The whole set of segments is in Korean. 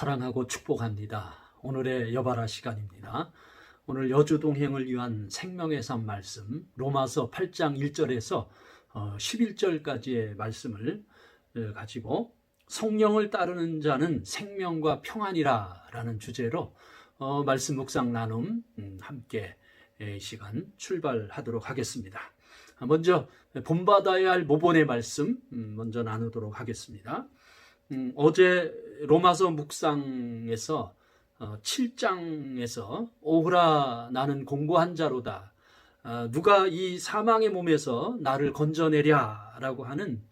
사랑하고 축복합니다. 오늘의 여바라 시간입니다. 오늘 여주 동행을 위한 생명의 삶 말씀 로마서 8장 1절에서 11절까지의 말씀을 어, 가지고 성령을 따르는 자는 생명과 평안이라 라는 주제로 어, 말씀 묵상 나눔 음, 함께 이 시간 출발하도록 하겠습니다. 먼저 본받아야 할 모본의 말씀 음, 먼저 나누도록 하겠습니다. 음, 어제 로마서 묵상에서 어, 7장에서 오후라 나는 공고한 자로다. 어, 누가 이 사망의 몸에서 나를 건져내랴 라고 하는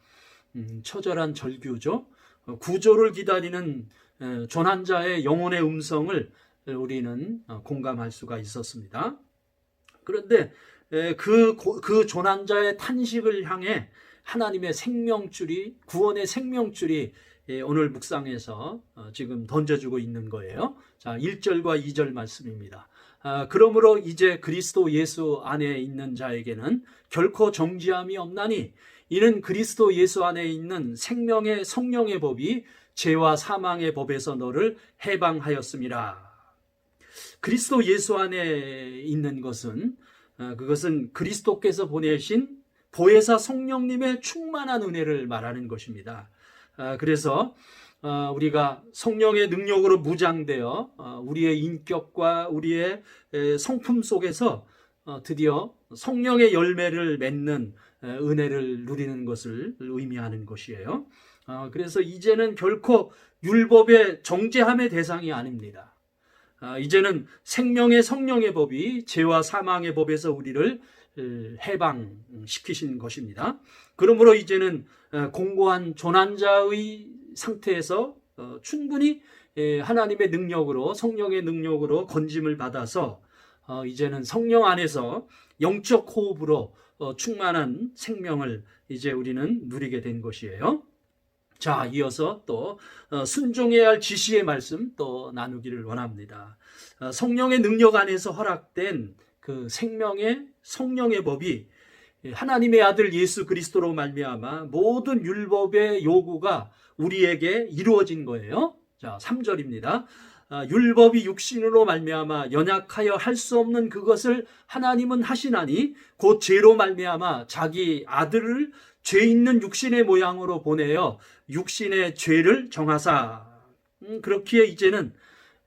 음, 처절한 절규죠. 어, 구조를 기다리는 에, 조난자의 영혼의 음성을 우리는 어, 공감할 수가 있었습니다. 그런데 에, 그, 고- 그 조난자의 탄식을 향해 하나님의 생명줄이 구원의 생명줄이 예, 오늘 묵상에서 어, 지금 던져주고 있는 거예요. 자, 1절과 2절 말씀입니다. 아, 그러므로 이제 그리스도 예수 안에 있는 자에게는 결코 정지함이 없나니 이는 그리스도 예수 안에 있는 생명의 성령의 법이 죄와 사망의 법에서 너를 해방하였음이라. 그리스도 예수 안에 있는 것은 어, 그것은 그리스도께서 보내신 보혜사 성령님의 충만한 은혜를 말하는 것입니다. 아, 그래서 어, 우리가 성령의 능력으로 무장되어 어, 우리의 인격과 우리의 에, 성품 속에서 어, 드디어 성령의 열매를 맺는 에, 은혜를 누리는 것을 의미하는 것이에요. 어, 그래서 이제는 결코 율법의 정죄함의 대상이 아닙니다. 아, 이제는 생명의 성령의 법이 죄와 사망의 법에서 우리를 에, 해방시키신 것입니다. 그러므로 이제는 어, 공고한 조난자의 상태에서 어, 충분히 예, 하나님의 능력으로 성령의 능력으로 건짐을 받아서 어, 이제는 성령 안에서 영적 호흡으로 어, 충만한 생명을 이제 우리는 누리게 된 것이에요. 자, 이어서 또 어, 순종해야 할 지시의 말씀 또 나누기를 원합니다. 어, 성령의 능력 안에서 허락된 그 생명의 성령의 법이 하나님의 아들 예수 그리스도로 말미암아 모든 율법의 요구가 우리에게 이루어진 거예요. 자, 3절입니다. 아, 율법이 육신으로 말미암아 연약하여 할 수 없는 그것을 하나님은 하시나니 곧 죄로 말미암아 자기 아들을 죄 있는 육신의 모양으로 보내어 육신의 죄를 정하사 음, 그렇기에 이제는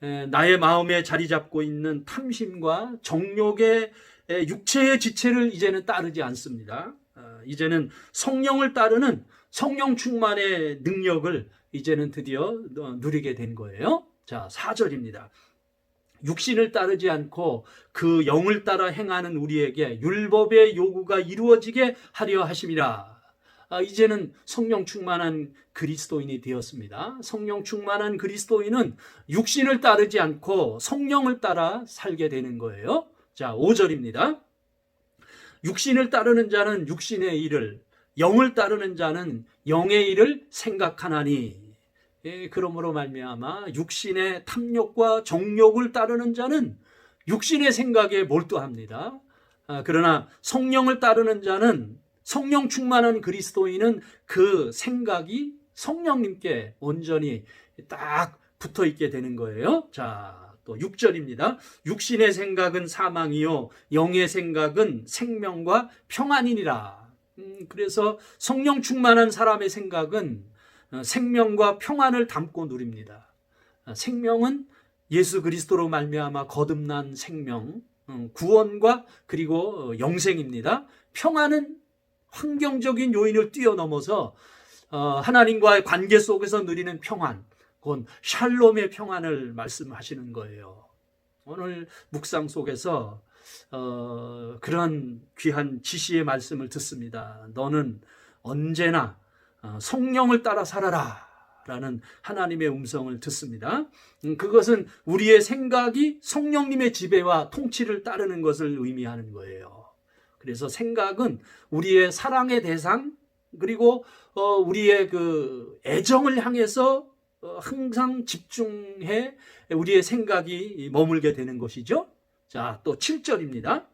에, 나의 마음에 자리 잡고 있는 탐심과 정욕의 에, 육체의 지체를 이제는 따르지 않습니다. 아, 이제는 성령을 따르는 성령 충만의 능력을 이제는 드디어 어, 누리게 된 거예요. 자, 4절입니다. 육신을 따르지 않고 그 영을 따라 행하는 우리에게 율법의 요구가 이루어지게 하려 하심이라. 아, 이제는 성령 충만한 그리스도인이 되었습니다. 성령 충만한 그리스도인은 육신을 따르지 않고 성령을 따라 살게 되는 거예요. 자, 5절입니다. 육신을 따르는 자는 육신의 일을, 영을 따르는 자는 영의 일을 생각하나니. 예, 그러므로 말미암아 육신의 탐욕과 정욕을 따르는 자는 육신의 생각에 몰두합니다. 아, 그러나 성령을 따르는 자는 성령 충만한 그리스도인은 그 생각이 성령님께 온전히 딱 붙어 있게 되는 거예요. 자, 또 6절입니다. 육신의 생각은 사망이요, 영의 생각은 생명과 평안이니라. 음, 그래서 성령 충만한 사람의 생각은 어, 생명과 평안을 담고 누립니다. 어, 생명은 예수 그리스도로 말미암아 거듭난 생명, 음, 구원과 그리고 어, 영생입니다. 평안은 환경적인 요인을 뛰어넘어서 어, 하나님과의 관계 속에서 누리는 평안, 그건 샬롬의 평안을 말씀하시는 거예요. 오늘 묵상 속에서 어, 그런 귀한 지시의 말씀을 듣습니다. 너는 언제나 어, 성령을 따라 살아라. 라는 하나님의 음성을 듣습니다. 음, 그것은 우리의 생각이 성령님의 지배와 통치를 따르는 것을 의미하는 거예요. 그래서 생각은 우리의 사랑의 대상, 그리고 어, 우리의 그 애정을 향해서 어, 항상 집중해 우리의 생각이 머물게 되는 것이죠. 자, 또 7절입니다.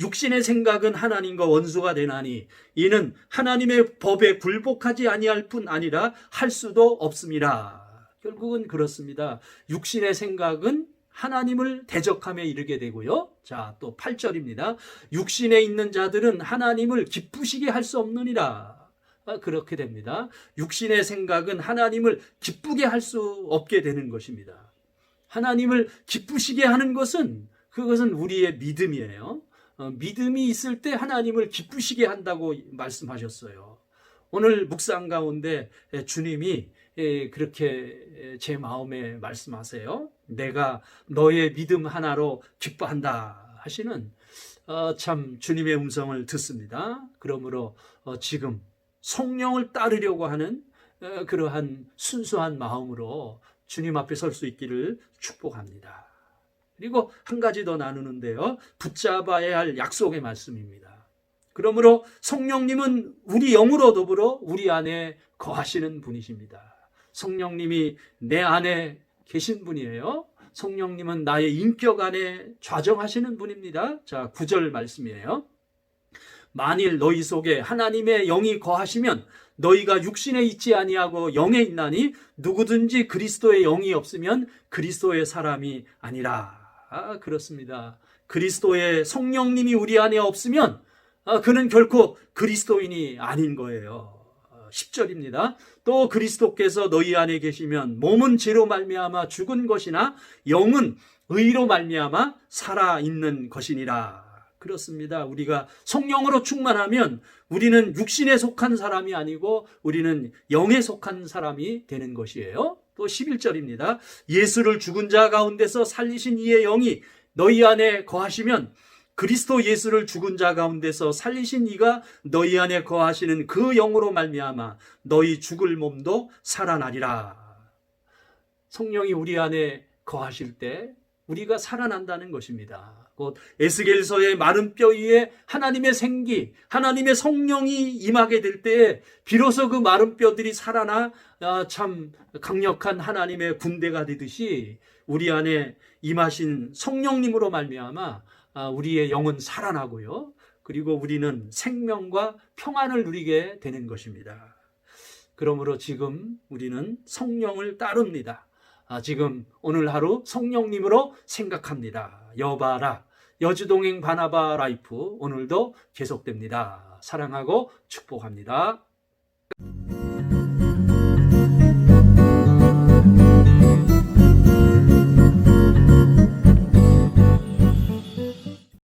육신의 생각은 하나님과 원수가 되나니 이는 하나님의 법에 굴복하지 아니할 뿐 아니라 할 수도 없습니다. 결국은 그렇습니다. 육신의 생각은 하나님을 대적함에 이르게 되고요. 자, 또 8절입니다. 육신에 있는 자들은 하나님을 기쁘시게 할 수 없느니라. 아, 그렇게 됩니다. 육신의 생각은 하나님을 기쁘게 할 수 없게 되는 것입니다. 하나님을 기쁘시게 하는 것은 그것은 우리의 믿음이에요. 어, 믿음이 있을 때 하나님을 기쁘시게 한다고 말씀하셨어요. 오늘 묵상 가운데 에, 주님이 에, 그렇게 에, 제 마음에 말씀하세요. 내가 너의 믿음 하나로 기뻐한다 하시는 어, 참 주님의 음성을 듣습니다. 그러므로 어, 지금 성령을 따르려고 하는 어, 그러한 순수한 마음으로 주님 앞에 설 수 있기를 축복합니다. 그리고 한 가지 더 나누는데요. 붙잡아야 할 약속의 말씀입니다. 그러므로 성령님은 우리 영으로 더불어 우리 안에 거하시는 분이십니다. 성령님이 내 안에 계신 분이에요. 성령님은 나의 인격 안에 좌정하시는 분입니다. 자, 9절 말씀이에요. 만일 너희 속에 하나님의 영이 거하시면 너희가 육신에 있지 아니하고 영에 있나니 누구든지 그리스도의 영이 없으면 그리스도의 사람이 아니라. 아, 그렇습니다. 그리스도의 성령님이 우리 안에 없으면 아, 그는 결코 그리스도인이 아닌 거예요. 10절입니다. 또 그리스도께서 너희 안에 계시면 몸은 죄로 말미암아 죽은 것이나 영은 의로 말미암아 살아 있는 것이니라. 그렇습니다. 우리가 성령으로 충만하면 우리는 육신에 속한 사람이 아니고 우리는 영에 속한 사람이 되는 것이에요. 또 11절입니다. 예수를 죽은 자 가운데서 살리신 이의 영이 너희 안에 거하시면 그리스도 예수를 죽은 자 가운데서 살리신 이가 너희 안에 거하시는 그 영으로 말미암아 너희 죽을 몸도 살아나리라. 성령이 우리 안에 거하실 때 우리가 살아난다는 것입니다. 곧 에스겔서의 마른 뼈 위에 하나님의 생기, 하나님의 성령이 임하게 될 때에 비로소 그 마른 뼈들이 살아나 아, 참 강력한 하나님의 군대가 되듯이 우리 안에 임하신 성령님으로 말미암아 아, 우리의 영은 살아나고요. 그리고 우리는 생명과 평안을 누리게 되는 것입니다. 그러므로 지금 우리는 성령을 따릅니다. 아, 지금 오늘 하루 성령님으로 생각합니다. 여바라, 여주동행 바나바 라이프 오늘도 계속됩니다. 사랑하고 축복합니다.